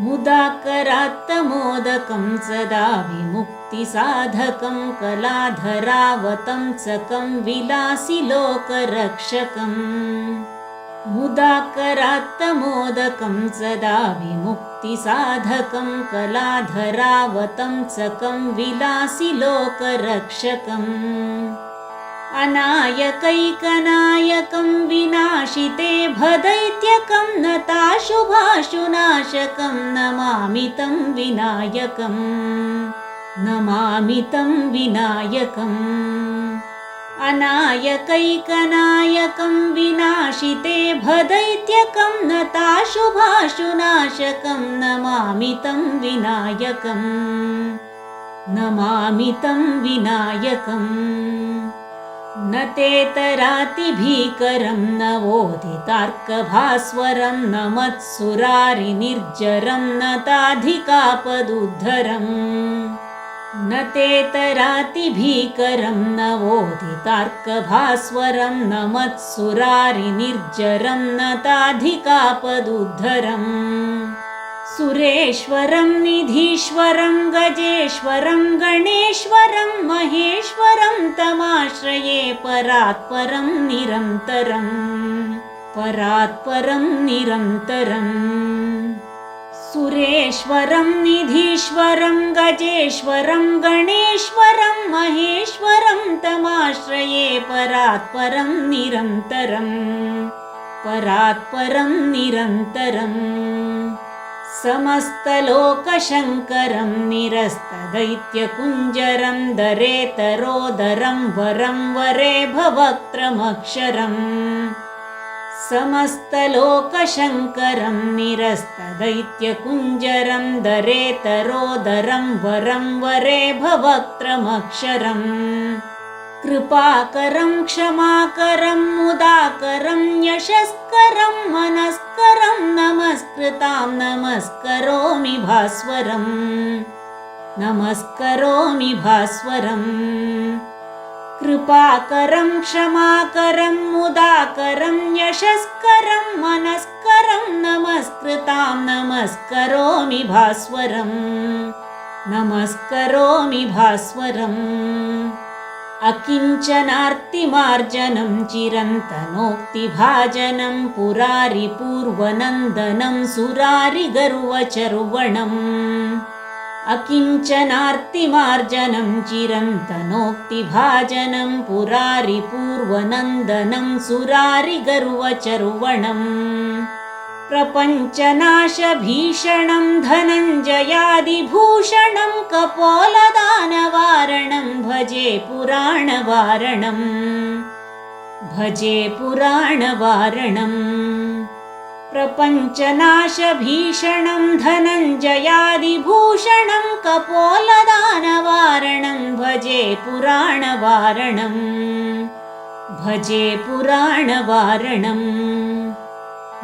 मुदाकरात्तमोदकं सदा विमुक्तिसाधकं कलाधरावतंसकं विलासि लोकरक्षकम् मुदाकरात्तमोदकं सदा विमुक्तिसाधकं कलाधरावतंसकं विलासि लोकरक्षकम् अनायकैकनायकं विनाशिते भदैत्यकं नताशुभाशुनाशकं नमामि तं विनायकम् नमामि तं विनायकम्। अनायकैकनायकं विनाशिते भदैत्यकं नताशुभाशुनाशकं नमामि तं विनायकम्। नमामि तं विनायकम् न तेतरातिभीकरं न वोदितार्कभास्वरं न मत्सुरारिनिर्जरं न ताधिकापदुद्धरम् न तेतरातिभीकरं न वोदितार्कभास्वरं न मत्सुरारिनिर्जरं न ताधिकापदुद्धरम् सुरेश्वरं निधीश्वरं गजेश्वरं गणेश्वरं महेश्वरं तमाश्रये परात्परं निरन्तरम् परात्परं निरन्तरम् सुरेश्वरं निधीश्वरं गजेश्वरं गणेश्वरं महेश्वरं तमाश्रये परात्परं निरन्तरम् परात्परं निरन्तरम् समस्तलोकशङ्करं निरस्तदैत्यकुञ्जरं दरेतरोदरं वरं वरे भवक्त्रमक्षरम् समस्तलोकशङ्करं निरस्तदैत्यकुञ्जरं दरेतरोदरं वरं वरे भवक्त्रमक्षरम् कृपाकरं क्षमाकरं मुदाकरं यशस्करं मनस्करं नमस्कृतां नमस्करोमि भास्वरम् नमस्करोमि भास्वरम् कृपाकरं क्षमाकरं मुदाकरं यशस्करं मनस्करं नमस्कृतां नमस्करोमि भास्वरम् नमस्करोमि भास्वरम् अकिञ्चनार्तिमार्जनं चिरन्तनोक्तिभाजनं पुरारिपूर्वनन्दनं सुरारिगर्वचर्वणम्। अकिञ्चनार्तिमार्जनं चिरन्तनोक्तिभाजनं पुरारिपूर्वनन्दनं सुरारिगर्वचर्वणम्। प्रपञ्चनाशभीषणं धनञ्जयादिभूषणं कपोलदानवारणं भजे पुराणवारणम्। भजे पुराणवारणम्। प्रपञ्चनाशभीषणं धनञ्जयादिभूषणं कपोलदानवारणं भजे पुराणवारणम्। भजे पुराणवारणम्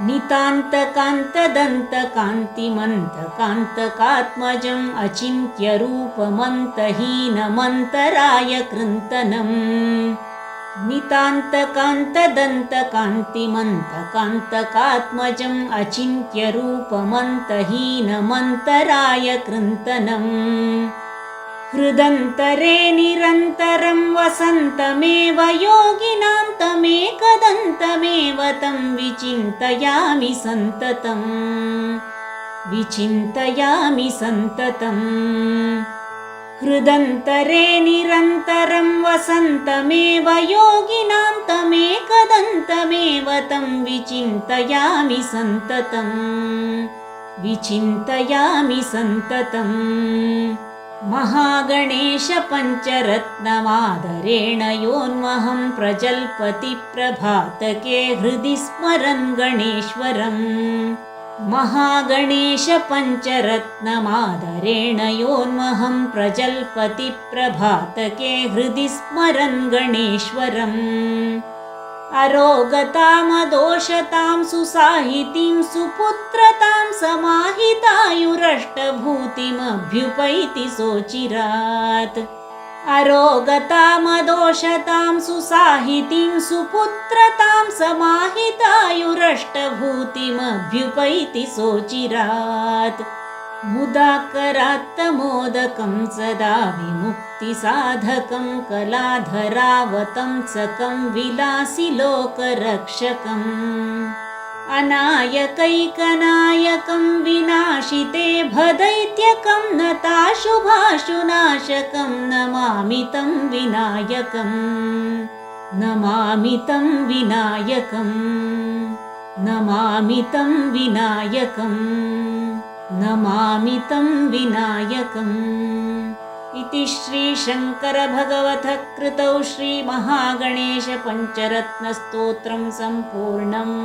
नितान्तकान्तदन्तकान्तिमन्तकान्तकात्मजम् अचिन्त्यरूपमन्तहीनमन्तराय कृन्तनम्। नितान्तकान्तदन्तकान्तिमन्तकान्तकात्मजम् अचिन्त्यरूपमन्तहीनमन्तराय कृन्तनम् हृदन्तरे निरन्तरं वसन्तमेव योगिनां तमेकदन्तमेव तं विचिन्तयामि सन्ततम् विचिन्तयामि सन्ततम् हृदन्तरे निरन्तरं वसन्तमेव योगिनां तमेकदन्तमेव तं विचिन्तयामि सन्ततम् विचिन्तयामि सन्ततम् महागणेशपञ्चरत्नमादरेण योन्महं प्रजल्पतिप्रभातके हृदि स्मरन् गणेश्वरम् महागणेशपञ्चरत्नमादरेण योन्महं प्रजल्पतिप्रभातके हृदि स्मरन् गणेश्वरम् अरोगतामदोषतां सुसाहितीं सुपुत्रतां समाहितायुरष्टभूतिमभ्युपैति सोचिरात्। अरोगतामदोषतां सुसाहितीं सुपुत्रतां समाहितायुरष्टभूतिमभ्युपैति सोचिरात् मुदाकरात्तमोदकं सदा विमुक्तिसाधकं कलाधरावतंसकं विलासि लोकरक्षकम् अनायकैकनायकं विनाशिते भदैत्यकं नताशुभाशुनाशकं नमामि तं विनायकम्। नमामि तं विनायकम्। नमामि तं विनायकम् नमामि तं विनायकम् इति श्रीशङ्करभगवतः कृतौ श्रीमहागणेशपञ्चरत्नस्तोत्रं सम्पूर्णम्